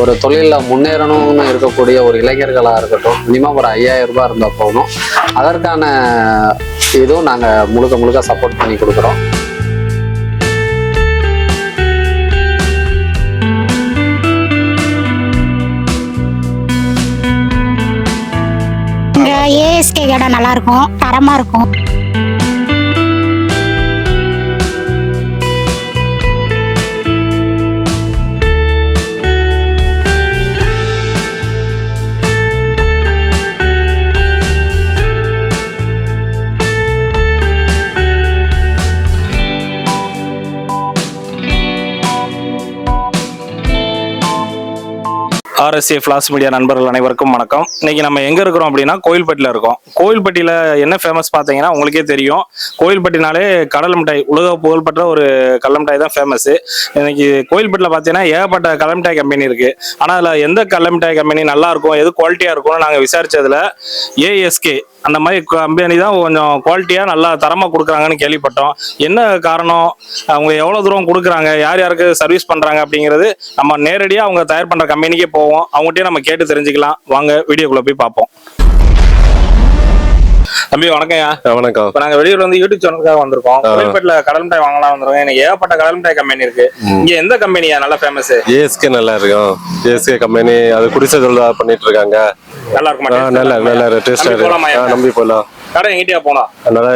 ஒரு தொழிலில் முன்னேறணும்னு இருக்கக்கூடிய ஒரு இளைஞர்களாக இருக்கட்டும் மினிமம் ஒரு ஐயாயிரம் ரூபாய் இருந்தால் போகணும் அதற்கான இதுவும் நாங்கள் முழுக்க முழுக்க சப்போர்ட் பண்ணி கொடுக்குறோம். ஏஎஸ்கே கடை நல்லா இருக்கும் தரமா இருக்கும். ஆர்எஸ்ஏ ஃபிளாஸ் மீடியா நண்பர்கள் அனைவருக்கும் வணக்கம். இன்னைக்கு நம்ம எங்க இருக்கிறோம் அப்படின்னா கோயில்பட்டியில் இருக்கோம். கோயில்பட்டியில என்ன ஃபேமஸ் பார்த்தீங்கன்னா உங்களுக்கே தெரியும். கோயில்பட்டினாலே கடல் மிட்டாய் உலக புகழ்பெற்ற ஒரு கடல் மிட்டாய் தான் ஃபேமஸ் இன்னைக்கு கோயில்பட்டியில் பார்த்தீங்கன்னா ஏகப்பட்ட கடல் மிட்டாய் கம்பெனி இருக்கு. ஆனால் அதில் எந்த கடல் மிட்டாய் கம்பெனி நல்லா இருக்கும் எது குவாலிட்டியா இருக்கும்னு நாங்கள் விசாரிச்சதுல ஏஎஸ்கே அந்த மாதிரி கம்பெனி தான் கொஞ்சம் குவாலிட்டியாக நல்லா தரமாக கொடுக்குறாங்கன்னு கேள்விப்பட்டோம். என்ன காரணம்? அவங்க எவ்வளோ தூரம் கொடுக்குறாங்க? யார் யாருக்கு சர்வீஸ் பண்ணுறாங்க அப்படிங்கிறது நம்ம நேரடியாக அவங்க தயார் பண்ணுற கம்பெனிக்கே போவோம். அவங்ககிட்டயே நம்ம கேட்டு தெரிஞ்சுக்கலாம். வாங்க வீடியோக்குள்ளே போய் பார்ப்போம். தம்பி வணக்கம்யா. வணக்கம். இப்போ நாங்கள் வெளியூர்ல வந்து யூடியூப் சேனலுக்காக வந்திருக்கோம். கோயில்பேட்டில் கடல் மிட்டாய் வாங்கலாம் வந்திருக்கோம். எனக்கு ஏகப்பட்ட கடல் மிட்டாய் கம்பெனி இருக்கு. இங்க எந்த கம்பெனியா நல்லா ஃபேமஸ் ஏஎஸ்கே நல்லா இருக்கும். ஏஎஸ்கே கம்பெனி அது குடிசை தொழில் பண்ணிட்டு இருக்காங்க. நல்லா இருக்குமா? நல்ல நல்ல டேஸ்டா நம்பி போலாமா? இருக்கு. நம்பி போகலாம் கடை எங்கிட்டயா போனா? அதனால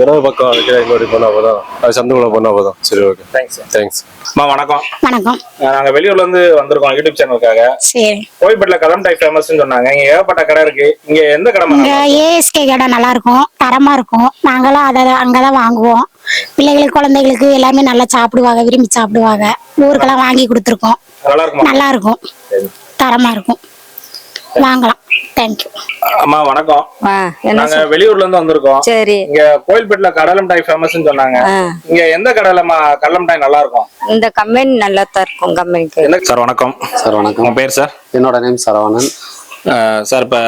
இடது பக்கம் இருக்கிற எங்கோடி போனா போதும். அது சந்துக்குள்ள போனா போதும். சரி ஓகே தேங்க்ஸ் தேங்க்ஸ் அம்மா வணக்கம். வணக்கம். நாங்க வெளியூர்ல இருந்து வந்திருக்கோம் யூடியூப் சேனலுக்காக. சரி. கோயில்பேட்டில் கடல் மிட்டாய் ஃபேமஸ்னு சொன்னாங்க. இங்க ஏகப்பட்ட கடை இருக்கு. இங்க எந்த கடை இங்க ஏஎஸ்கே கடை நல்லா இருக்கும். தரமா இருக்கும். நாங்களும் அதை அங்கதான் வாங்குவோம். பிள்ளைகளுக்கு குழந்தைகளுக்கு எல்லாமே நல்லா சாப்பிடுவாங்க விரும்பி சாப்பிடுவாங்க. ஊருக்கெல்லாம் வாங்கி கொடுத்துருக்கோம். நல்லா இருக்குமா? நல்லா இருக்கும். தரமா இருக்கும். வாங்கலாம். தேங்க்யூ அம்மா வணக்கம். நாங்க வெளியூர்ல இருந்து வந்திருக்கோம். சரி. இங்க கோயில்பேட்டில் கடல் மிட்டாய் ஃபேமஸ்னு சொன்னாங்க. இங்க எந்த கடையில கடல் மிட்டாய் நல்லா இருக்கும் இந்த கம்பெனி நல்லா தான் இருக்கும் கம்பெனிக்கு. என்ன சார் வணக்கம். சார் வணக்கம். உங்க பேர் சார்? என்னோட நேம் சரவணன். சார் இப்போ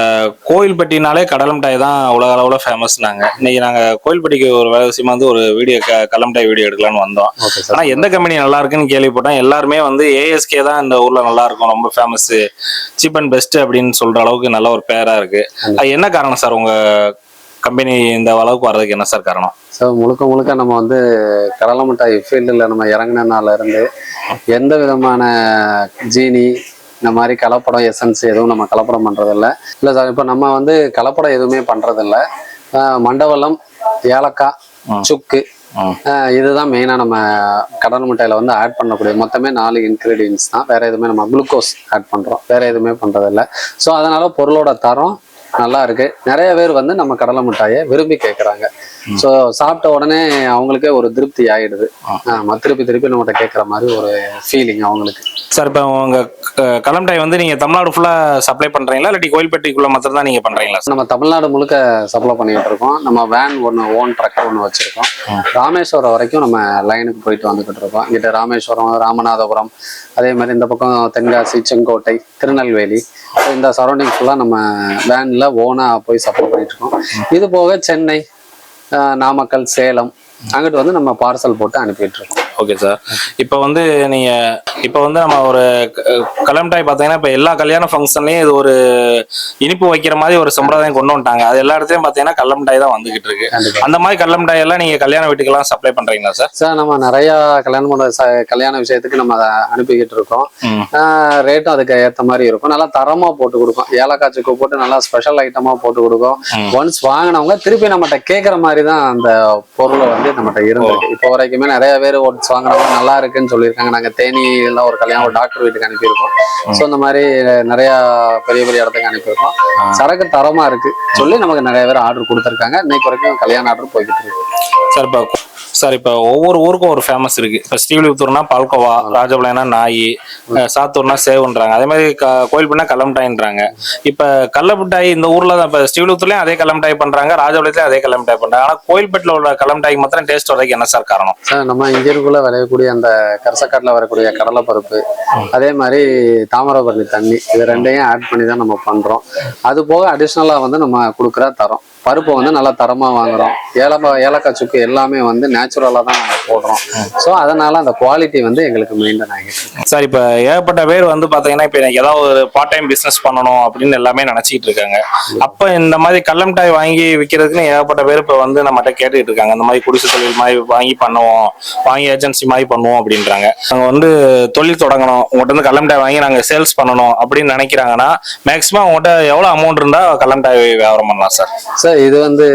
கோயில்பட்டினாலே கடல் மிட்டாய் தான் உலக அளவில் ஃபேமஸ்னாங்க இன்னைக்கு நாங்கள் கோயில்பட்டிக்கு ஒரு வேலை விஷயமா வந்து ஒரு வீடியோ க கடல் மிட்டாய் வீடியோ எடுக்கலாம்னு வந்தோம். ஆனால் எந்த கம்பெனி நல்லா இருக்குன்னு கேள்விப்பட்டோம் எல்லாருமே வந்து ஏஎஸ்கே தான் இந்த ஊரில் நல்லா இருக்கும் ரொம்ப ஃபேமஸ் சீப் அண்ட் பெஸ்ட் அப்படின்னு சொல்கிற அளவுக்கு நல்ல ஒரு பேராக இருக்கு. அது என்ன காரணம் சார் உங்கள் கம்பெனி இந்த அளவுக்கு வர்றதுக்கு என்ன சார் காரணம்? ஸோ முழுக்க முழுக்க நம்ம வந்து கடலை மிட்டாய் ஃபீல்டில் நம்ம இறங்கினால இருந்து எந்த விதமான ஜீனி இந்த மாதிரி கலப்படம் எசன்ஸ் எதுவும் நம்ம கலப்படம் பண்ணுறதில்ல இல்லை சார் இப்போ நம்ம வந்து கலப்படம் எதுவுமே பண்ணுறதில்ல மண்டவெல்லம் ஏலக்காய். சுக்கு இதுதான் மெயினாக நம்ம கடல் மிட்டாயில் வந்து ஆட் பண்ணக்கூடிய மொத்தமே நாலு இன்க்ரீடியன்ஸ் தான். வேற எதுவுமே நம்ம குளுக்கோஸ் ஆட் பண்ணுறோம் வேற எதுவுமே பண்ணுறதில்ல ஸோ அதனால பொருளோட தரம் நல்லா இருக்கு நிறைய பேர் வந்து நம்ம கடலை மிட்டாயை விரும்பி கேட்குறாங்க. ஸோ சாப்பிட்ட உடனே அவங்களுக்கே ஒரு திருப்தி ஆயிடுது. ஆமா, திருப்பி திருப்பி நம்மகிட்ட கேட்குற மாதிரி ஒரு ஃபீலிங் அவங்களுக்கு. சார் இப்போ உங்கள் கடல் மிட்டாய் வந்து நீங்கள் தமிழ்நாடு ஃபுல்லாக சப்ளை பண்ணுறீங்களா இல்லாட்டி கோயில்பட்டிக்குள்ளே மாத்திரம் தான் நீங்கள் பண்ணுறீங்களா நம்ம தமிழ்நாடு முழுக்க சப்ளை பண்ணிட்டு இருக்கோம். நம்ம வேன் ஒன்று ஓன் ட்ரக் ஒன்று வச்சிருக்கோம். ராமேஸ்வரம் வரைக்கும் நம்ம லைனுக்கு போயிட்டு வந்துகிட்டு இருக்கோம். இங்கிட்ட ராமேஸ்வரம் ராமநாதபுரம் அதே மாதிரி இந்த பக்கம் தென்காசி செங்கோட்டை திருநெல்வேலி. இந்த சரௌண்டிங் ஃபுல்லாக நம்ம வேனில் ஓனாக போய் சப்போர்ட் பண்ணிட்டு இருக்கோம் இது போக சென்னை நாமக்கல் சேலம் அங்கிட்டு வந்து நம்ம பார்சல் போட்டு அனுப்பிட்டு இருக்கோம் ஓகே சார் இப்போ வந்து நீங்க இப்போ வந்து நம்ம ஒரு கலம்டாய் பார்த்தீங்கன்னா இப்போ எல்லா கல்யாண ஃபங்க்ஷன்லையும் இது ஒரு இனிப்பு வைக்கிற மாதிரி ஒரு சம்பிரதாயம் கொண்டு வந்துட்டாங்க. அது எல்லா இடத்துலயும் பார்த்தீங்கன்னா கல்லமிட்டாய் தான் வந்துகிட்டு இருக்கு. அந்த மாதிரி கல்லமிட்டாய் எல்லாம் நீங்க கல்யாண வீட்டுக்கெல்லாம் சப்ளை பண்றீங்களா சார் சார் நம்ம நிறைய கல்யாணம் பண்ண கல்யாண விஷயத்துக்கு நம்ம அதை அனுப்பிக்கிட்டு இருக்கோம். ரேட்டும் அதுக்கு ஏற்ற மாதிரி இருக்கும். நல்லா தரமா போட்டு கொடுக்கும் ஏலக்காய் சுக்கு போட்டு நல்லா ஸ்பெஷல் ஐட்டமா போட்டு கொடுக்கும். ஒன்ஸ் வாங்கினவங்க திருப்பி நம்மகிட்ட கேட்குற மாதிரி தான் அந்த பொருளை வந்து நம்மகிட்ட இருந்திருக்கு. இப்போ வரைக்குமே நிறைய பேர் ஒன்ஸ் வாங்கினவங்க நல்லா இருக்குன்னு சொல்லியிருக்காங்க. நாங்கள் தேனியில் ஒரு கல்யாணம் ஒரு டாக்டர் வீட்டுக்கு அனுப்பியிருக்கோம். ஸோ இந்த மாதிரி நிறைய பெரிய பெரிய இடத்துக்கு அனுப்பியிருக்கோம். சரக்கு தரமா இருக்கு. சொல்லி நமக்கு நிறைய பேர் ஆர்டர் கொடுத்துருக்காங்க. இன்னைக்கு வரைக்கும் கல்யாண ஆர்டர் போய்கிட்டு இருக்கு. சார் இப்போ சார் இப்போ ஒவ்வொரு ஊருக்கும் ஒரு ஃபேமஸ் இருக்கு. இப்போ ஸ்ரீவில்லிபுத்தூர்னா பால்கோவா ராஜபாளையம்னா நாய் சாத்தூர்னா சேவுன்றாங்க. அதே மாதிரி க கோயில்பட்டினா கல்லமிட்டாயின்றாங்க இப்போ கல்லமிட்டாய் இந்த ஊர்ல தான் இப்போ ஸ்ரீவில்லிபுத்தூர்லயும் அதே கல்லமிட்டாய் பண்றாங்க ராஜபாளையத்துலயும் அதே கல்லமிட்டாய் பண்றாங்க. ஆனா கோயில்பேட்டில் உள்ள கல்லமிட்டாய்க்கு மாத்திரம் டேஸ்ட் வரதுக்கு என்ன சார் காரணம்? சார் நம்ம இந்தியருக்குள்ள விளையக்கூடிய அந்த கரசக்காட்டில் வரக்கூடிய கடலைப்பருப்பு அதே மாதிரி தாமிரபரணி தண்ணி இது ரெண்டையும் ஆட் பண்ணி தான் நம்ம பண்றோம். அது போக அடிஷ்னலாக வந்து நம்ம கொடுக்குறா தரோம். பருப்பு வந்து நல்லா தரமா வாங்குறோம். ஏலப்பா ஏலக்காய் சுக்கு எல்லாமே வந்து நேச்சுரலா தான் நாங்க போடுறோம். ஸோ அதனால அந்த குவாலிட்டி வந்து எங்களுக்கு மெயின்டைன் ஆகிட்டு சார் இப்போ ஏகப்பட்ட பேர் வந்து பாத்தீங்கன்னா இப்போ எனக்கு ஏதாவது ஒரு பார்ட் டைம் பிசினஸ் பண்ணணும் அப்படின்னு எல்லாமே நினைச்சிட்டு இருக்காங்க. அப்ப இந்த மாதிரி கள்ள மிட்டாய் வாங்கி விற்கிறதுக்குன்னு ஏகப்பட்ட பேர் இப்போ வந்து நம்மகிட்ட கேட்டுட்டு இருக்காங்க. இந்த மாதிரி குடிசை தொழில் மாதிரி வாங்கி பண்ணுவோம். வாங்கி ஏஜென்சி மாதிரி பண்ணுவோம் அப்படின்றாங்க. நாங்க வந்து தொழில் தொடங்கணும். உங்கள்கிட்ட இருந்து கள்ள மிட்டாய் வாங்கி நாங்க சேல்ஸ் பண்ணணும் அப்படின்னு நினைக்கிறாங்கன்னா மேக்ஸிமம் உங்கள்கிட்ட எவ்வளவு அமௌண்ட் இருந்தா கள்ள மிட்டாய் வியாபாரம் பண்ணலாம் சார்? சார் இது வந்து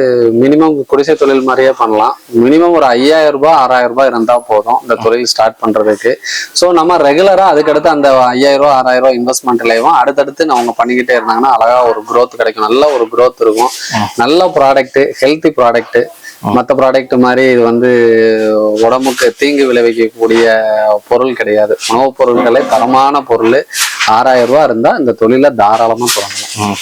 மினிமம் குடிசை தொழில் மாதிரியே பண்ணலாம். மினிமம் ஒரு ஐயாயிரம் ரூபாய் ஆறாயிரம் ரூபாய் இருந்தால் போதும் இந்த தொழில் ஸ்டார்ட் பண்றதுக்கு. ஸோ நம்ம ரெகுலராக அதுக்கடுத்து அந்த ஐயாயிரம் ரூபா ஆறாயிரம் ரூபாய் இன்வெஸ்ட்மெண்ட்லேயும் அடுத்தடுத்து அவங்க பண்ணிக்கிட்டே இருந்தாங்கன்னா அழகா ஒரு க்ரோத் கிடைக்கும். நல்ல ஒரு க்ரோத் இருக்கும். நல்ல ப்ராடக்ட் ஹெல்த்தி ப்ராடக்ட் மற்ற ப்ராடக்ட் மாதிரி இது வந்து உடம்புக்கு தீங்கு விளைவிக்கக்கூடிய பொருள் கிடையாது. உணவுப் பொருட்களே தரமான பொருள். ஆறாயிரம் ரூபா இருந்தால் இந்த தொழிலை தாராளமாக தொடங்கலாம்.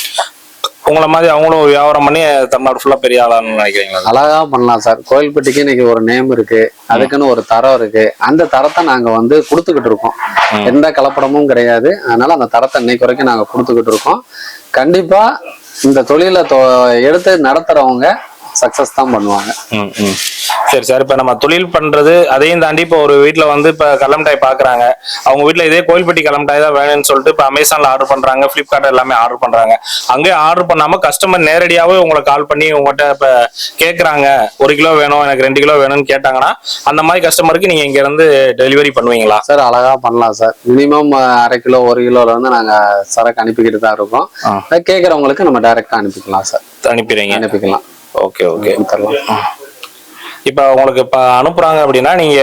உங்களை மாதிரி அவங்களும் வியாபாரம் பண்ணி தமிழ்நாடு ஃபுல்லா பெரிய ஆளான்னு நினைக்கிறீங்களா அழகா பண்ணலாம் சார். கோயில்பட்டிக்கு இன்னைக்கு ஒரு நேம் இருக்கு. அதுக்குன்னு ஒரு தரம் இருக்கு. அந்த தரத்தை நாங்க வந்து கொடுத்துக்கிட்டு இருக்கோம். எந்த கலப்படமும் கிடையாது. அதனால அந்த தரத்தை இன்னைக்கு வரைக்கும் நாங்க கொடுத்துக்கிட்டு இருக்கோம். கண்டிப்பா இந்த தொழிலை தொ- எடுத்து நடத்துறவங்க சக்சஸ் தான் பண்ணுவாங்க. சரி சார் இப்ப நம்ம தொழில் பண்றது அதையும் தாண்டி இப்போ ஒரு வீட்ல வந்து இப்ப கல்லமிட்டாய் பாக்குறாங்க. அவங்க வீட்ல இதே கோயில்பட்டி கல்லமிட்டாய் தான் வேணும்னு சொல்லிட்டு இப்ப அமேசான்ல ஆர்டர் பண்றாங்க பிளிப்கார்ட் எல்லாமே ஆர்டர் பண்றாங்க. அங்கேயே ஆர்டர் பண்ணாம கஸ்டமர் நேரடியாவே உங்களை கால் பண்ணி உங்கள்கிட்ட இப்ப கேக்குறாங்க ஒரு கிலோ வேணும் எனக்கு ரெண்டு கிலோ வேணும்னு கேட்டாங்கன்னா அந்த மாதிரி கஸ்டமருக்கு நீங்க இங்க இருந்து டெலிவரி பண்ணுவீங்களா? சார் அழகா பண்ணலாம் சார். மினிமம் அரை கிலோ ஒரு கிலோல இருந்து நாங்க சரக்கு அனுப்பிக்கிட்டு தான் இருக்கோம். கேட்கறவங்களுக்கு நம்ம டைரக்டா அனுப்பிக்கலாம் சார். அனுப்பிடுறீங்க. அனுப்பிக்கலாம். Okay okay. தரலாம் இப்ப உங்களுக்கு இப்ப அனுப்புறாங்க அப்படின்னா நீங்க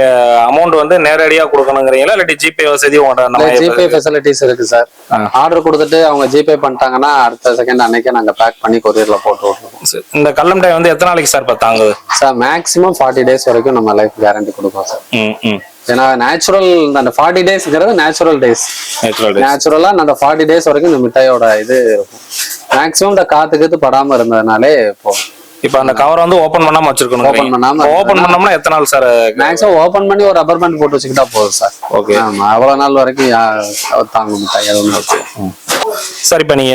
அமௌண்ட் வந்து நேரடியா கொடுக்கணுங்கிறீங்களா? இல்லாட்டி ஜிபே வசதி மாதிரி ஜிபே ஃபெசிலிட்டிஸ் இருக்கு? சார். ஆர்டர் கொடுத்துட்டு அவங்க ஜிபே பண்ணிட்டாங்கன்னா அடுத்த செகண்ட் அன்னைக்கே நாங்க பேக் பண்ணி கொரியர்ல போட்டு விட்டுருவோம். இந்த கல்லமிட்டாய் வந்து எத்தனை நாளைக்கு சார் இப்ப தாங்குது? சார் மேக்ஸிமம் ஃபார்ட்டி டேஸ் வரைக்கும் நம்ம லைஃப் கேரண்டி கொடுப்போம் சார். ஏன்னா நேச்சுரல் அந்த ஃபார்ட்டி டேஸ்ங்கிறது நேச்சுரல் டேஸ் நேச்சுரல் அந்த ஃபார்ட்டி டேஸ் வரைக்கும் இந்த மிட்டாயோட இது இருக்கும். மேக்ஸிமம் இந்த காத்து கீத்து படாம இருந்ததுனாலே போதும். இப்ப அந்த கவர் வந்து ஓபன் பண்ணாம வச்சிருக்கணும் Open பண்ணாம ஓபன் பண்ணோம்னா எத்தனை நாள் சார்? மேக்ஸிமம் ஓபன் பண்ணி ஒரு ரப்பர் பேண்ட் போட்டு வச்சுக்கிட்டா போதும் சார். ஓகே ஆமா அவ்வளவு நாள் வரைக்கும் அது ஒன்று சார். இப்ப நீங்க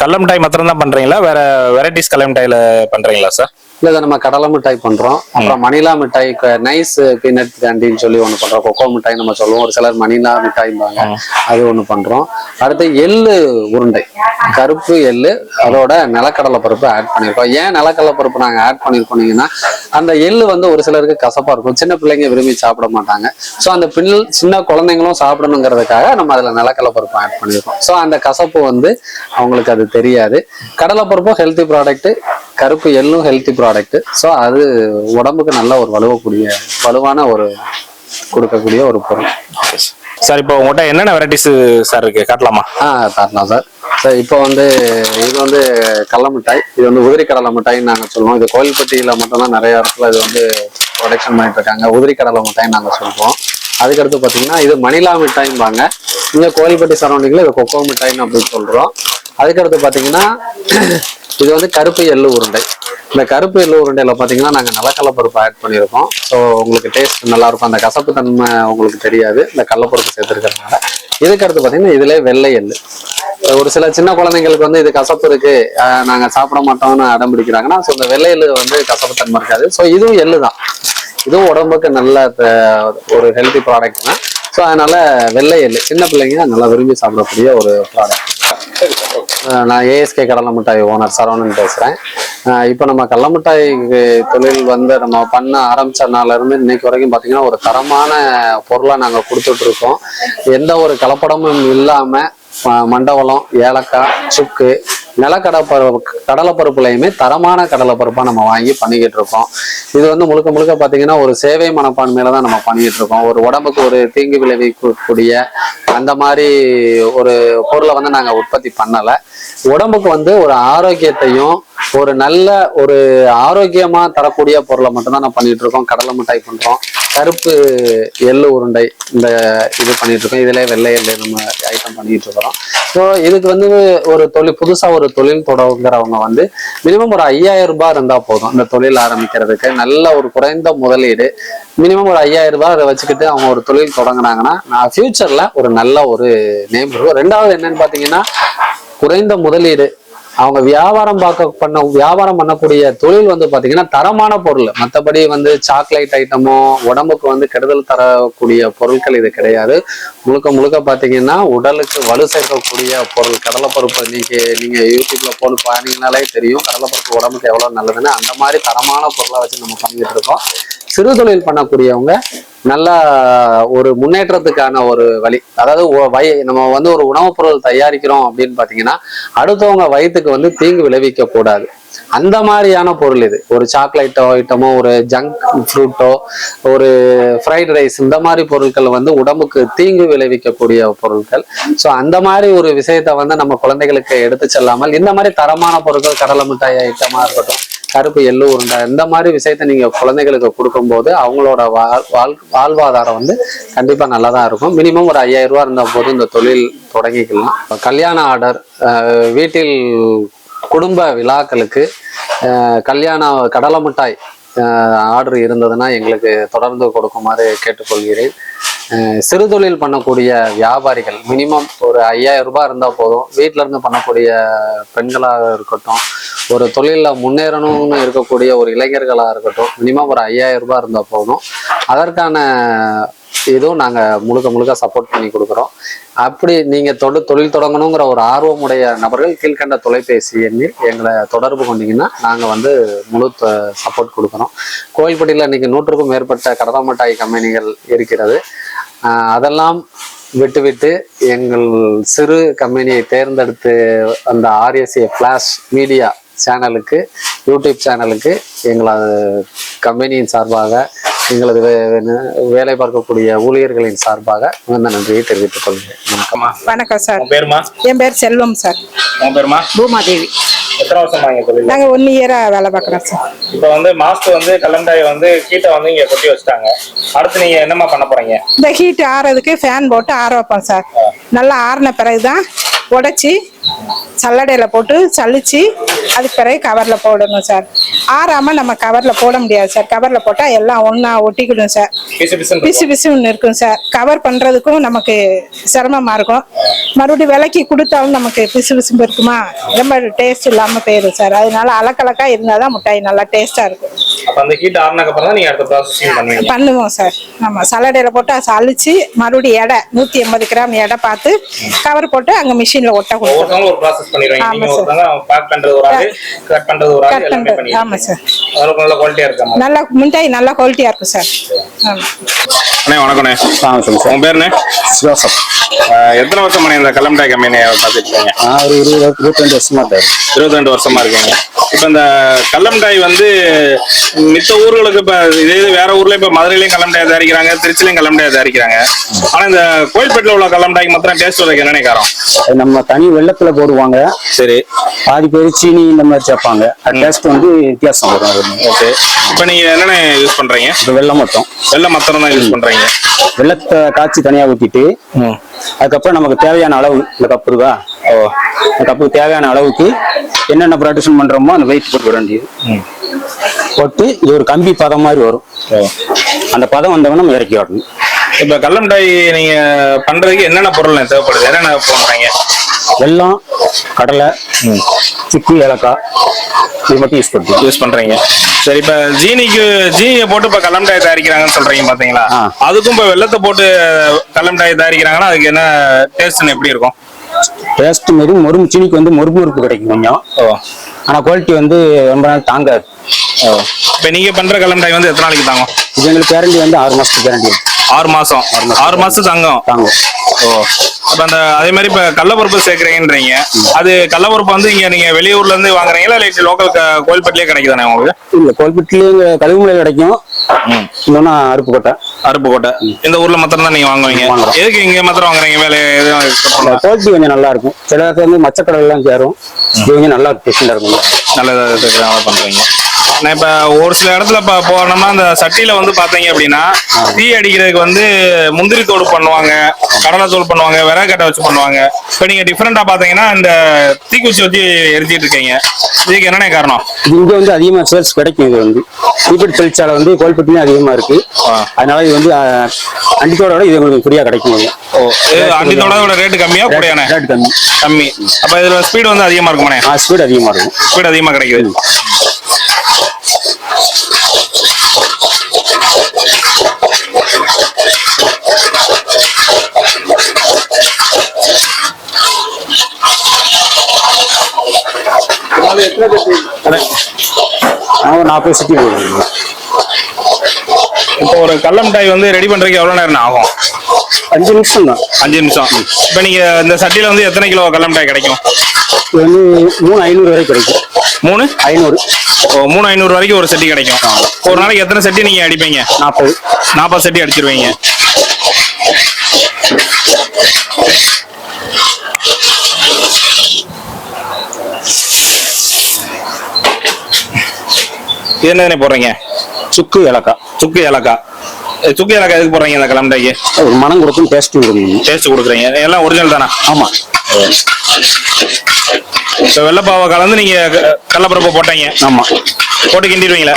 கடல மிட்டாய் மாத்திரம் தான் பண்றீங்களா? வேற வெரைட்டிஸ் கடல மிட்டாயில பண்றீங்களா சார்? இல்ல இதை நம்ம கடலை மிட்டாய் பண்றோம். அப்புறம் மணிலா மிட்டாய் நைஸ் பீனட் கேண்டின்னு சொல்லி ஒண்ணு பண்றோம். கொக்கோ மிட்டாய் நம்ம சொல்லுவோம். ஒரு சிலர் மணிலா மிட்டாய்ம்பாங்க. அது ஒண்ணு பண்றோம். அடுத்து எள்ளு உருண்டை. கருப்பு எள்ளு அதோட நிலக்கடலை பருப்பு ஆட் பண்ணியிருக்கோம் ஏன் நிலக்கடலை பருப்பு நாங்க ஆட் பண்ணிருக்கோம்னீங்கன்னா அந்த எள்ளு வந்து ஒரு சிலருக்கு கசப்பா இருக்கும். சின்ன பிள்ளைங்க விரும்பி சாப்பிட மாட்டாங்க. ஸோ அந்த பில் சின்ன குழந்தைங்களும் சாப்பிடணுங்கிறதுக்காக நம்ம அதுல நிலக்கடலை பருப்பு ஆட் பண்ணியிருக்கோம் ஸோ அந்த கசப்பு வந்து அவங்களுக்கு அது தெரியாது. கடலை பருப்பும் ஹெல்த்தி ப்ராடக்ட் கருப்பு எள்ளும் ஹெல்த்தி ப்ராடக்ட் ஸோ அது உடம்புக்கு நல்ல ஒரு வலுவக்கூடிய வலுவான ஒரு கொடுக்கக்கூடிய ஒரு பொருள். சார் இப்போ உங்கள்கிட்ட என்னென்ன வெரைட்டிஸ் சார் இருக்கு? காட்டலாமா? ஆ தரலாம் சார் சார் இப்போ வந்து இது வந்து கடலை மிட்டாய் இது வந்து உதிரி கடலை மிட்டாய்ன்னு நாங்கள் சொல்லுவோம். இது கோயில்பட்டியில் மட்டும்தான் நிறைய இடத்துல இது வந்து ப்ரொடக்ஷன் பண்ணிட்டு இருக்காங்க. உதிரி கடலை மிட்டாய்ன்னு நாங்கள் சொல்லுவோம். அதுக்கடுத்து பார்த்தீங்கன்னா இது மணிலா மிட்டாய்ம்பாங்க. இங்கே கோயில்பட்டி சரௌண்டிங்கில் இது கொக்கோ மிட்டாய்ன்னு அப்படின்னு சொல்கிறோம் அதுக்கடுத்து பார்த்தீங்கன்னா இது வந்து கருப்பு எள்ளு உருண்டை. இந்த கருப்பு எள்ளு உருண்டையில் பார்த்தீங்கன்னா நாங்கள் நிலக்கடலப்பருப்பு ஆட் பண்ணியிருக்கோம். ஸோ உங்களுக்கு டேஸ்ட் நல்லா இருக்கும் அந்த கசப்பு தன்மை உங்களுக்கு தெரியாது. இந்த கடலப்பருப்பு சேர்த்துருக்கிறதுனால. இதுக்கடுத்து பார்த்தீங்கன்னா இதிலே வெள்ளை எள்ளு. ஒரு சில சின்ன குழந்தைங்களுக்கு வந்து இது கசப்பு இருக்கு. நாங்கள் நாங்க சாப்பிட மாட்டோம்னு அடம் பிடிக்கிறாங்கன்னா ஸோ இந்த வெள்ளை எள்ளு வந்து கசப்பு தன்மை இருக்காது. ஸோ இதுவும் எள்ளு தான். இதுவும் உடம்புக்கு நல்ல ஒரு ஹெல்த்தி ப்ராடக்ட் தான். ஸோ அதனால வெள்ளை எள்ளு. சின்ன பிள்ளைங்க நல்லா விரும்பி சாப்பிடக்கூடிய ஒரு ப்ராடக்ட் நான் ஏஎஸ்கே கடலை மிட்டாய் ஓனர் சரவணன் பேசுகிறேன் இப்போ நம்ம கடலை மிட்டாய் தொழில் வந்து நம்ம பண்ண ஆரம்பிச்ச நாள்ல இருந்து இன்னைக்கு வரைக்கும் பார்த்தீங்கன்னா ஒரு தரமான பொருளை நாங்கள் கொடுத்துட்ருக்கோம் எந்த ஒரு கலப்படமும் இல்லாமல் மண்டவளம் ஏலக்காய் சுக்கு நிலக்கடப்பருப்பு கடலைப்பருப்புலையுமே தரமான கடலைப்பருப்பாக நம்ம வாங்கி பண்ணிக்கிட்டு இருக்கோம் இது வந்து முழுக்க முழுக்க பார்த்தீங்கன்னா ஒரு சேவை மனப்பான்மையில தான் நம்ம பண்ணிக்கிட்டு இருக்கோம் ஒரு உடம்புக்கு ஒரு தீங்கு விளைவிக்கக்கூடிய அந்த மாதிரி ஒரு பொருளை வந்து நாங்கள் உற்பத்தி பண்ணலை. உடம்புக்கு வந்து ஒரு ஆரோக்கியத்தையும் ஒரு நல்ல ஒரு ஆரோக்கியமாக தரக்கூடிய பொருளை மட்டும்தான் நம்ம பண்ணிட்டு இருக்கோம் கடலை மிட்டாய் பண்ணுறோம் கருப்பு எள்ளு உருண்டை இந்த இது பண்ணிட்டு இருக்கோம் இதுல வெள்ளை எள்ளு நம்ம ஐட்டம் பண்ணிட்டு இருக்கிறோம் ஸோ இதுக்கு வந்து ஒரு தொழில் புதுசா ஒரு தொழில் தொடங்குறவங்க வந்து மினிமம் ஒரு ஐயாயிரம் ரூபாய் இருந்தா போதும் இந்த தொழில் ஆரம்பிக்கிறதுக்கு. நல்ல ஒரு குறைந்த முதலீடு. மினிமம் ஒரு ஐயாயிரம் ரூபாய் அதை வச்சுக்கிட்டு அவங்க ஒரு தொழில் தொடங்குனாங்கன்னா நான் ஃபியூச்சர்ல ஒரு நல்ல ஒரு நேம் இருக்கும் ரெண்டாவது என்னன்னு பாத்தீங்கன்னா குறைந்த முதலீடு. அவங்க வியாபாரம் பார்க்க பண்ண வியாபாரம் பண்ணக்கூடிய தொழில் வந்து பாத்தீங்கன்னா தரமான பொருள். மற்றபடி வந்து சாக்லேட் ஐட்டமோ உடம்புக்கு வந்து கெடுதல் தரக்கூடிய பொருட்கள் இது கிடையாது. முழுக்க முழுக்க பாத்தீங்கன்னா உடலுக்கு வலு சேர்க்கக்கூடிய பொருள். கடலைப்பருப்பு இன்னைக்கு நீங்க யூடியூப்ல போட்டு பாருங்கனாலே தெரியும். கடலைப்பருப்பு உடம்புக்கு எவ்வளவு நல்லதுன்னு. அந்த மாதிரி தரமான பொருளை வச்சு நம்ம பண்ணிட்டு இருக்கோம். சிறு தொழில் பண்ணக்கூடியவங்க நல்ல ஒரு முன்னேற்றத்துக்கான ஒரு வழி. அதாவது வய நம்ம வந்து ஒரு உணவுப் பொருள் தயாரிக்கிறோம் அப்படின்னு பார்த்தீங்கன்னா அடுத்தவங்க வயிற்றுக்கு வந்து தீங்கு விளைவிக்க கூடாது. அந்த மாதிரியான பொருள் இது. ஒரு சாக்லேட்டோ ஐட்டமோ ஒரு ஜங்க் ஃப்ரூட்டோ ஒரு ஃப்ரைட் ரைஸ் இந்த மாதிரி பொருட்கள் வந்து உடம்புக்கு தீங்கு விளைவிக்கக்கூடிய பொருட்கள். ஸோ அந்த மாதிரி ஒரு விஷயத்த வந்து நம்ம குழந்தைகளுக்கு எடுத்து செல்லாமல் இந்த மாதிரி தரமான பொருட்கள் கடலை மிட்டாய் ஐட்டமாக இருக்கட்டும் கருப்பு எள்ளு உருண்டை இந்த மாதிரி விஷயத்த நீங்க குழந்தைகளுக்கு கொடுக்கும்போது அவங்களோட வாழ் வாழ் வாழ்வாதாரம் வந்து கண்டிப்பா தான் இருக்கும். மினிமம் ஒரு ஐயாயிரம் ரூபா இருந்த போது இந்த தொழில் தொடங்கிக்கலாம். கல்யாண ஆர்டர் வீட்டில் குடும்ப விழாக்களுக்கு கல்யாண கடலை மிட்டாய் ஆர்டர் இருந்ததுன்னா எங்களுக்கு தொடர்ந்து கொடுக்குமாறு கேட்டுக்கொள்கிறேன். சிறு தொழில் பண்ணக்கூடிய வியாபாரிகள் மினிமம் ஒரு ஐயாயிரம் ரூபாய் இருந்தால் போதும். வீட்டில இருந்து பண்ணக்கூடிய பெண்களாக இருக்கட்டும் ஒரு தொழிலில் முன்னேறணும்னு இருக்கக்கூடிய ஒரு இளைஞர்களாக இருக்கட்டும் மினிமம் ஒரு ஐயாயிரம் ரூபாய் இருந்தால் போதும். அதற்கான இதுவும் நாங்கள் முழுக்க முழுக்க சப்போர்ட் பண்ணி கொடுக்குறோம். அப்படி நீங்கள் தொடு தொழில் தொடங்கணுங்கிற ஒரு ஆர்வமுடைய நபர்கள் கீழ்கண்ட தொலைபேசி எண்ணில் எங்களை தொடர்பு கொண்டீங்கன்னா நாங்கள் வந்து முழு சப்போர்ட் கொடுக்குறோம். கோயில்பட்டியில் இன்றைக்கி நூற்றுக்கும் மேற்பட்ட கடதாமட்டாய் கம்பெனிகள் இருக்கிறது. அதெல்லாம் விட்டுவிட்டு எங்கள் சிறு கம்பெனியை தேர்ந்தெடுத்து அந்த ஆர்எஸ்ஏ ஃப்ளாஷ் மீடியா சேனலுக்கு யூடியூப் சேனலுக்கு எங்களது கம்பெனியின் சார்பாக எங்களது வேலை பார்க்கக்கூடிய ஊழியர்களின் சார்பாக மிகுந்த நன்றியை தெரிவித்துக் கொள்கிறேன். வணக்கம். வணக்கம் சார். உன் பேருமா? என் பேர் செல்வம் சார். உன் பேருமா? பூமாதேவி. எத்தனை வருஷமா நாங்கள் ஒன் இயராக வேலை பார்க்குறோம் சார் இப்போ வந்து மாஸ்டர் வந்து கல்லண்டாய் வந்து கீட்டை வந்து இங்க கொட்டி வச்சுட்டாங்க. அடுத்து நீங்க என்னம்மா பண்ண போறீங்க? இந்த ஹீட் ஆறதுக்கு ஃபேன் போட்டு ஆற வைப்போம் சார் நல்லா ஆறின பிறகு தான் உடச்சி சல்லடையில் போட்டு சலிச்சு அதுக்கு பிறகு கவரில் போடணும் சார் ஆறாமல் நம்ம கவரில் போட முடியாது சார் கவரில் போட்டால் எல்லாம் ஒன்றா ஒட்டிக்கிடும் சார் பிசு பிசுன்னு பிசு பிசுன்னு இருக்கும் சார் கவர் பண்ணுறதுக்கும் நமக்கு சிரமமாக இருக்கும். மறுபடியும் விலைக்கு கொடுத்தாலும் நமக்கு பிசு பிசுப்பு இருக்குமா? ரொம்ப டேஸ்ட் இல்லாமல் போயிடும் சார் அதனால அலக்கலக்கா இருந்தால் தான் மிட்டாய் நல்லா டேஸ்ட்டாக இருக்கும். பண்ணுவோம் சார் ஆமாம் சலடையில் போட்டு அதை அழிச்சு மறுபடியும் எடை நூற்றி எண்பது கிராம் எடை பார்த்து கவர் போட்டு அங்கே மிஷினில் ஒட்ட கொடுத்துருவோம் ஒவ்வொருத்தவங்களும் ஒரு ப்ராசஸ் பண்ணிடுவாங்க ஆமா நீங்க சார். ஒருத்தவங்க பேக் பண்றது ஒரு ஆளு கட் பண்றது ஒரு ஆளு எல்லாமே பண்ணி ஆமாம் சார் நல்ல குவாலிட்டியா இருக்காமா நல்லா மிட்டாய் நல்லா குவாலிட்டியாக இருக்கும் சார் அண்ணே வணக்கண்ணே உங்க பேருண்ணே ஜோசப். எத்தனை வருஷம் பண்ணி இந்த கல்லமிட்டாய் கம்பெனியை பார்த்துட்டு இருக்கீங்க? நான் ஒரு இருபது இருபத்தஞ்சு வருஷமா இருக்காரு இருபத்தி ரெண்டு வருஷமா இருக்கீங்க. இப்ப இந்த கல்லமிட்டாய் வந்து மித்த ஊர்களுக்கு இப்ப இதே இது வேற ஊர்ல இப்ப மதுரையிலயும் கல்லமிட்டாய் தயாரிக்கிறாங்க திருச்சிலையும் கல்லமிட்டாய் தயாரிக்கிறாங்க. ஆனா இந்த கோயில்பேட்டில் உள்ள கல்லமிட்டாய்க்கு மாத்திரம் டேஸ்ட் வரதுக்கு என்ன காரம் நம்ம தனி வெள்ளத்துல போடுவாங்க. சரி. பாதி பேர் சீனி இந்த மாதிரி சேர்ப்பாங்க. டேஸ்ட் வந்து வித்தியாசம் வரும் ஓகே. இப்ப நீங்க என்னென்ன யூஸ் பண்றீங்க? இப்போ வெள்ளம் மட்டும். வெள்ளை மத்தரம் தான் யூஸ் பண்றீங்க. வெள்ளத்தை காய்ச்சி தனியா ஊத்திட்டு அதுக்கப்புறம் நமக்கு தேவையான அளவு இந்த கப்பு இருக்கா? ஓ. அந்த கப்புக்கு தேவையான அளவுக்கு என்னென்ன ப்ரொடக்ஷன் பண்றோமோ அந்த வெயிட் போட்டு விட வேண்டியது. போட்டு இது ஒரு கம்பி பதம் மாதிரி வரும். அந்த பதம் வந்தவொடனே நம்ம இறக்கி விடணும் இப்ப கல்லமிட்டாய் நீங்க பண்றதுக்கு என்னென்ன பொருள் தேவைப்படுது? என்னென்ன பண்றீங்க வெல்லம் கடலை சிக்கு ஏலக்காய் இது மட்டும் யூஸ் பண்ணுறோம் யூஸ் பண்றீங்க. சரி இப்ப ஜீனிக்கு ஜீனியை போட்டு இப்ப கல்லமிட்டாய் தயாரிக்கிறாங்கன்னு சொல்றீங்க பாத்தீங்களா. அதுக்கும் இப்ப வெள்ளத்தை போட்டு கல்லமிட்டாய் தயாரிக்கிறாங்கன்னா அதுக்கு என்ன டேஸ்ட் எப்படி இருக்கும்? டேஸ்ட் மாரி மொறும் சீனிக்கு வந்து மொறுப்பு மொறுப்பு கிடைக்கும் கொஞ்சம். ஓ. ஆனா குவாலிட்டி வந்து ரொம்ப நாள் தாங்காது. ஓ. இப்ப நீங்க பண்ற கல்லமிட்டாய் வந்து எத்தனை நாளைக்கு தாங்கும்? இது எங்களுக்கு கேரண்டி வந்து ஆறு மாசத்துக்கு கேரண்டி ஆறு மாசம். ஆறு மாசம். தங்கும். தாங்கும். ஓ. அப்ப அந்த அதே மாதிரி இப்ப கடலப்பருப்பு சேர்க்கறீங்கன்றீங்க. அது கடலப்பருப்பு வந்து இங்க நீங்க வெளியூர்ல இருந்து வாங்குறீங்களா? இல்லை லோக்கல் கோயில்பட்டிலே கிடைக்குதானே உங்களுக்கு? இல்ல கோல்பட்டிலேயே கழுவுமலை கிடைக்கும். இன்னொன்னா அருப்புக்கோட்டை. அருப்புக்கோட்டை. இந்த ஊர்ல மாத்திரம் தான் நீங்க வாங்குவீங்க. எதுக்கு இங்க மாத்திரம் வாங்குறீங்க? வேலை எதுவும்? குவாலிட்டி கொஞ்சம் நல்லா இருக்கும். சில வந்து மச்சக்கடல் எல்லாம் சேரும் இது கொஞ்சம் நல்லா டேஸ்டா இருக்கும். நல்லதா பண்றீங்க நான் இப்ப ஒரு சில இடத்துல இப்ப போனோம்னா அந்த சட்டியில வந்து பாத்தீங்க அப்படின்னா தீ அடிக்கிறதுக்கு வந்து முந்திரி தோல் பண்ணுவாங்க கடலை தோல் பண்ணுவாங்க விறகட்டை வச்சு பண்ணுவாங்க. இப்ப நீங்க டிஃப்ரெண்டா பாத்தீங்கன்னா இந்த தீக்குச்சி வச்சு எரிச்சிட்டு இருக்கீங்க. இதுக்கு என்னென்ன காரணம்? இது இங்க வந்து அதிகமா சேல்ஸ் கிடைக்கும் இது வந்து. தீப்பெட்டி தொழிற்சாலை வந்து கோல்பட்டிலையும் அதிகமா இருக்கு. அதனால இது வந்து அண்டித்தோட விட இது உங்களுக்கு ஃப்ரீயா கிடைக்கும். ஓ அண்டித்தோட ரேட்டு கம்மியா கூடயானே? ரேட் கம்மி. கம்மி. அப்ப இதுல ஸ்பீடு வந்து அதிகமா இருக்குமாண்ணே? ஸ்பீட் அதிகமா இருக்கும். ஸ்பீடு அதிகமா கிடைக்குது. ஒரு நாற்பது சிட்டி இப்போ ஒரு கடல மிட்டாய் வந்து ரெடி பண்றதுக்கு எவ்வளவு நேரம் ஆகும்? அஞ்சு நிமிஷம் தான். அஞ்சு நிமிஷம். இப்போ நீங்க இந்த சட்டியில வந்து எத்தனை கிலோ கடல மிட்டாய் கிடைக்கும்? இது வந்து மூணு ஐநூறு வரை கிடைக்கும். மூணு? ஐநூறு. மூணு ஐநூறு வரைக்கும் ஒரு சட்டி கிடைக்கும். ஒரு நாளைக்கு எத்தனை சட்டி நீங்க அடிப்பீங்க? நாற்பது நாற்பது சட்டி அடிச்சிருவீங்க. இது என்ன போடுறீங்க? சுக்கு ஏலக்காய். சுக்கு ஏலக்காய். சுக்கு ஏலக்காய் எதுக்கு போடுறீங்க இந்த கிளம்புடைக்கு ஒரு மனம் கொடுக்கும் டேஸ்ட் கொடுக்கும் டேஸ்ட் கொடுக்குறீங்க. எல்லாம் ஒரிஜினல் தானா? ஆமா. இப்போ வெள்ளைப்பாவை கலந்து நீங்க கடலப்பருப்பு போட்டீங்க. ஆமா. போட்டு கிண்டிடுவீங்களா?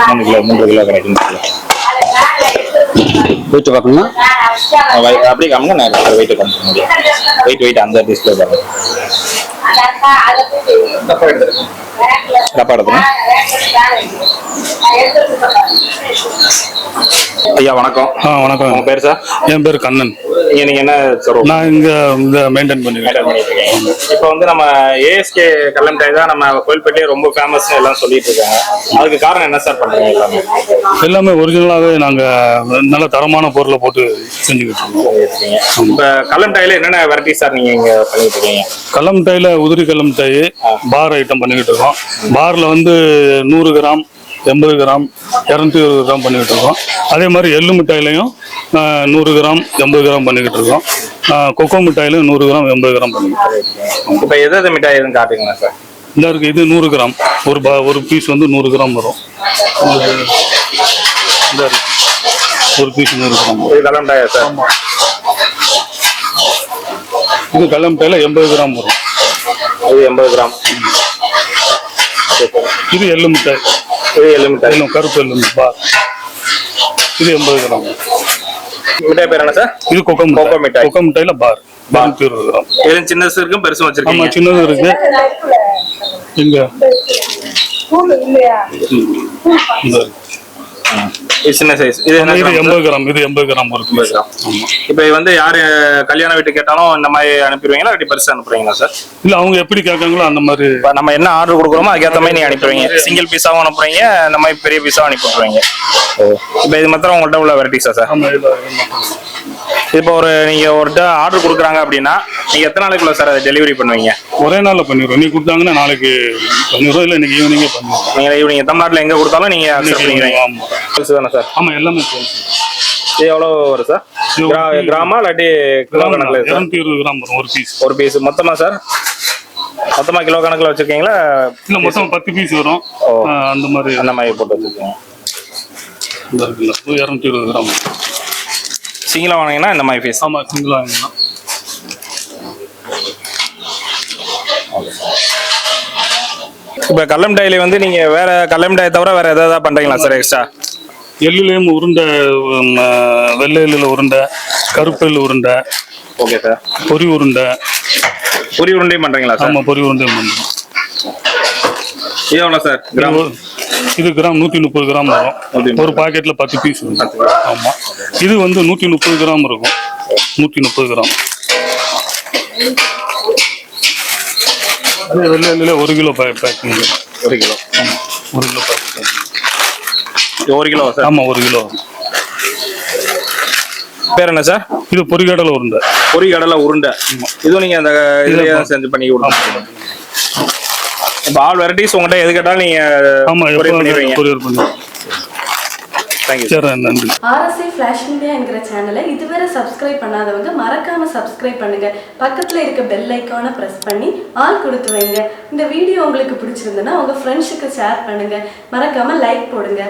மூணு கிலோ மூன்று கிலோ கிடைக்கும் போயிட்டு பார்க்கணுமா? அப்படியே காமிங்க நான் வெயிட் காமிக்க முடியும் வெயிட் வெயிட் அந்த டிஸ்பிளே பாருங்க டப்பா ஐயா வணக்கம். ஆ வணக்கம். உங்க பேர் சார் என் பேர் கண்ணன். நீங்க நீங்க என்ன சொல்லுவோம் நான் இங்க இந்த மெயின்டைன் பண்ணிருக்கேன். இப்போ வந்து நம்ம ஏஎஸ்கே கல்லமிட்டாய் தான் நம்ம கோயில்பேட்டையே ரொம்ப ஃபேமஸ் எல்லாம் சொல்லிட்டு இருக்காங்க. அதுக்கு காரணம் என்ன சார் பண்றீங்க எல்லாமே? எல்லாமே ஒரிஜினலாவே நாங்க நல்ல தரமான பொருளை போட்டு செஞ்சுக்கிட்டு இருக்கோம். இப்ப கல்லமிட்டாயில என்னென்ன வெரைட்டி சார் நீங்க இங்க பண்ணிட்டு இருக்கீங்க? கல்லம் மிட்டாயில உதிரி கல்லம் மிட்டாய் பார் ஐட்டம் பண்ணிக்கிட்டு இருக்கோம். பார்ல வந்து நூறு கிராம் எண்பது கிராம் இரநூத்தி இருபது கிராம் பண்ணிக்கிட்டு இருக்கோம். அதே மாதிரி எள்ளு மிட்டாயிலையும் நூறு கிராம் எண்பது கிராம் பண்ணிக்கிட்டு இருக்கோம். கொக்கோ மிட்டாயிலும் நூறு கிராம் எண்பது கிராம் பண்ணிக்கிட்டு இருக்கோம். இப்ப எது எது மிட்டாய் எதுவும் காட்டுங்களா சார் இந்த இருக்கு இது நூறு கிராம். ஒரு பா ஒரு பீஸ் வந்து நூறு கிராம் வரும். இந்த இருக்கு. ஒரு பீஸ் வரும். இது கல்லமிட்டாயா சார் இது கல்லம் மிட்டாயில எண்பது கிராம் வரும். இது எண்பது கிராம். இது எள்ளு மிட்டாய். இது எள்ளு மிட்டாய். எள்ளும் கருப்பு எள்ளு மிட்டாய். இது எண்பது கிராம். மிட்டாய் பேர் என்ன சார் இது கொக்கோ கொக்கோ மிட்டாய். கொக்கோ மிட்டாயில பார். பார். இருபது கிராம் இது சின்னது இருக்கும் பெருசும் ஆமா வச்சிருக்கீங்க சின்னது இருக்கு இங்க இருக்கு. சின்ன சைஸ் இது இது எண்பது கிராம் இது எண்பது கிராம் எண்பது பீஸ் கிராம். இப்போ வந்து யாரு கல்யாண வீட்டுக்கு கேட்டாலும் இந்த மாதிரி அனுப்பிடுவீங்களா இல்லாட்டி பெருசா அனுப்புறீங்களா சார்? இல்ல அவங்க எப்படி கேட்காங்களோ அந்த மாதிரி. நம்ம என்ன ஆர்டர் கொடுக்குறோமோ அதுக்கேற்ற மாதிரி நீங்க அனுப்பிடுவீங்க. சிங்கிள் பீஸாவும் அனுப்புறீங்க இந்த மாதிரி பெரிய பீஸாவும் அனுப்பி விட்ருவீங்க இப்போ இது மாத்திரம் உங்கள்கிட்ட உள்ள வெரைட்டிஸா சார். இப்போ ஒரு நீங்க ஒருத்த ஆர்டர் கொடுக்குறாங்க அப்படின்னா நீங்க எத்தனை நாளைக்குள்ள சார் அதை டெலிவரி பண்ணுவீங்க? ஒரே நாள்ல பண்ணிடுவோம் நீ கொடுத்தாங்கன்னா நாளைக்கு பண்ணிடுவோம் இல்ல இன்னைக்கு ஈவினிங்கே பண்ணிடுவோம் நீங்க ஈவினிங் தமிழ்நாட்டுல எங்க கொடுத்தாலும் நீங்க தானே சார் ஆமா எல்லாமே. இது எவ்வளவு வரும் சார் கிரா- கிராமா இல்லாட்டி கிலோ கணக்குல இருநூத்தி இருபது கிராம் வரும் ஒரு பீஸ் ஒரு பீஸ் மொத்தமா சார் மொத்தமா கிலோ கணக்குல வச்சிருக்கீங்களா? இல்ல மொத்தம் பத்து பீஸ் வரும். அந்த மாதிரி. அந்த மாதிரி போட்டு இருக்குல்ல இரநூத்தி இருபது கிராம். சிங்கிளா வாங்கினீங்கன்னா இந்த மாதிரி பீஸ் ஆமா சிங்கிளா வாங்கிக்கலாம். இப்போ கல்லமிட்டாயில வந்து நீங்க வேற கல்லமிட்டாயை தவிர வேற ஏதாவது பண்றீங்களா சார் எக்ஸ்ட்ரா எள்ளுலேயும் உருண்டை வெள்ளை எள்ளுல உருண்டை கருப்பு எள்ளு உருண்டை ஓகே சார் பொரி உருண்டை. பொரி உருண்டையும் பண்றீங்களா சார் ஆமா பொரி உருண்டையும் பண்ணுறோம் இது எவ்வளோ சார் கிராம் இது கிராம் நூத்தி முப்பது கிராம் வரும். 130 ஒரு பாக்கெட்ல பத்து பீஸ் வரும். ஆமா. இது வந்து நூத்தி முப்பது கிராம் இருக்கும். நூத்தி முப்பது கிராம் வெள்ளை எள்ளுல ஒரு கிலோ பேக்கிங் ஒரு கிலோ. ஒரு கிலோ பேக்கிங் ஒரு கிலோ சார். ஆமாம் ஒரு கிலோ. பேர் என்ன சார்? இது பொறிகடலை உருண்டை. பொறிகடலை உருண்டை. இதுவும் நீங்கள் அந்த இதில் செஞ்சு பண்ணி கொடுக்கலாம் இப்போ ஆல் வெரைட்டிஸ் உங்கள்கிட்ட எது கேட்டாலும் நீங்கள் ஆமாம் கொரியர் பண்ணிடுவீங்க. கொரியர் பண்ணுவோம் தேங்க்யூ சரி நன்றி. ஆர்எஸ்ஐ ஃபிளாஷ் என்கிற சேனலை இதுவரை சப்ஸ்கிரைப் பண்ணாதவங்க மறக்காம சப்ஸ்கிரைப் பண்ணுங்க. பக்கத்துல இருக்க பெல் ஐக்கானை பிரஸ் பண்ணி ஆல் கொடுத்து வைங்க. இந்த வீடியோ உங்களுக்கு பிடிச்சிருந்ததுன்னா உங்க ஃப்ரெண்ட்ஸுக்கு ஷேர் பண்ணுங்க. மறக்காம லைக் போடுங்க.